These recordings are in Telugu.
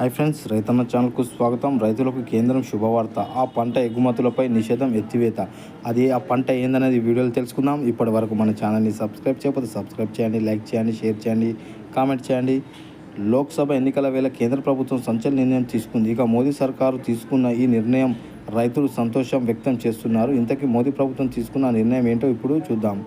హై ఫ్రెండ్స్ రైతన్న ఛానల్కు స్వాగతం. రైతులకు కేంద్రం శుభవార్త. ఆ పంట ఎగుమతులపై నిషేధం ఎత్తివేత. అది ఆ పంట ఏందనేది వీడియోలు తెలుసుకుందాం. ఇప్పటి వరకు మన ఛానల్ని సబ్స్క్రైబ్ చేయకపోతే సబ్స్క్రైబ్ చేయండి లైక్ చేయండి షేర్ చేయండి కామెంట్ చేయండి. లోక్సభ ఎన్నికల వేళ కేంద్ర ప్రభుత్వం సంచలన నిర్ణయం తీసుకుంది. ఇక మోదీ సర్కారు తీసుకున్న ఈ నిర్ణయం రైతులు సంతోషం వ్యక్తం చేస్తున్నారు. ఇంతకీ మోదీ ప్రభుత్వం తీసుకున్న నిర్ణయం ఏంటో ఇప్పుడు చూద్దాం.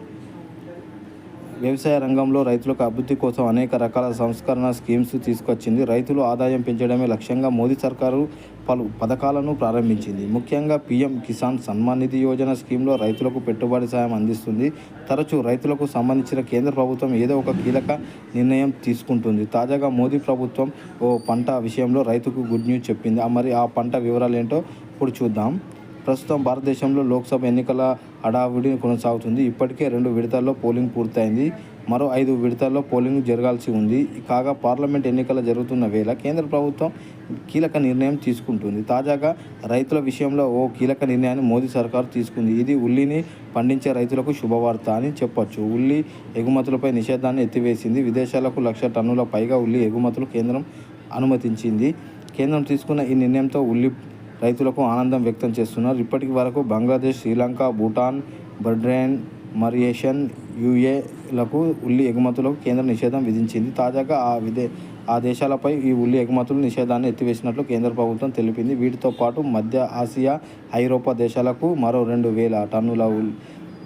వ్యవసాయ రంగంలో రైతులకు అభివృద్ధి కోసం అనేక రకాల సంస్కరణ స్కీమ్స్ తీసుకొచ్చింది. రైతులు ఆదాయం పెంచడమే లక్ష్యంగా మోదీ సర్కారు పలు పథకాలను ప్రారంభించింది. ముఖ్యంగా పీఎం కిసాన్ సన్మాన్ నిధి యోజన స్కీమ్లో రైతులకు పెట్టుబడి సాయం అందిస్తుంది. తరచూ రైతులకు సంబంధించిన కేంద్ర ప్రభుత్వం ఏదో ఒక కీలక నిర్ణయం తీసుకుంటుంది. తాజాగా మోదీ ప్రభుత్వం ఓ పంట విషయంలో రైతుకు గుడ్ న్యూస్ చెప్పింది. మరి ఆ పంట వివరాలు ఏంటో ఇప్పుడు చూద్దాం. ప్రస్తుతం భారతదేశంలో లోక్సభ ఎన్నికల హడావుడి కొనసాగుతుంది. ఇప్పటికే రెండు విడతల్లో పోలింగ్ పూర్తయింది. మరో ఐదు విడతల్లో పోలింగ్ జరగాల్సి ఉంది. కాగా పార్లమెంట్ ఎన్నికలు జరుగుతున్న వేళ కేంద్ర ప్రభుత్వం కీలక నిర్ణయం తీసుకుంటుంది. తాజాగా రైతుల విషయంలో ఓ కీలక నిర్ణయాన్ని మోదీ సర్కారు తీసుకుంది. ఇది ఉల్లిని పండించే రైతులకు శుభవార్త అని చెప్పొచ్చు. ఉల్లి ఎగుమతులపై నిషేధాన్ని ఎత్తివేసింది. విదేశాలకు లక్ష టన్నుల పైగా ఉల్లి ఎగుమతులు కేంద్రం అనుమతించింది. కేంద్రం తీసుకున్న ఈ నిర్ణయంతో ఉల్లి రైతులకు ఆనందం వ్యక్తం చేస్తున్నారు. ఇప్పటికి వరకు బంగ్లాదేశ్ శ్రీలంక భూటాన్ బర్డ్రైన్ మరియేషన్ యుఏలకు ఉల్లి ఎగుమతులకు కేంద్రం నిషేధం విధించింది. తాజాగా ఆ విదే ఆ దేశాలపై ఈ ఉల్లి ఎగుమతుల నిషేధాన్ని ఎత్తివేసినట్లు కేంద్ర ప్రభుత్వం తెలిపింది. వీటితో పాటు మధ్య ఆసియా ఐరోపా దేశాలకు మరో రెండు వేల టన్నుల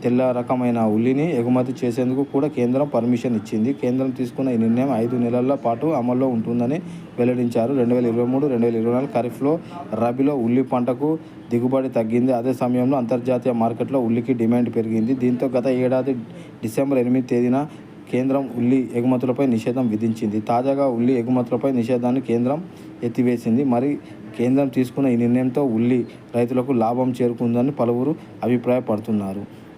తెల్ల రకమైన ఉల్లిని ఎగుమతి చేసేందుకు కూడా కేంద్రం పర్మిషన్ ఇచ్చింది. కేంద్రం తీసుకున్న ఈ నిర్ణయం ఐదు నెలల పాటు అమల్లో ఉంటుందని వెల్లడించారు. రెండు వేల ఇరవై మూడు రెండు వేల ఇరవై నాలుగు ఖరీఫ్లో రబీలో ఉల్లి పంటకు దిగుబడి తగ్గింది. అదే సమయంలో అంతర్జాతీయ మార్కెట్లో ఉల్లికి డిమాండ్ పెరిగింది. దీంతో గత ఏడాది డిసెంబర్ ఎనిమిది తేదీన కేంద్రం ఉల్లి ఎగుమతులపై నిషేధం విధించింది. తాజాగా ఉల్లి ఎగుమతులపై నిషేధాన్ని కేంద్రం ఎత్తివేసింది. మరి కేంద్రం తీసుకున్న ఈ నిర్ణయంతో ఉల్లి రైతులకు లాభం చేరుకుందని పలువురు అభిప్రాయపడుతున్నారు.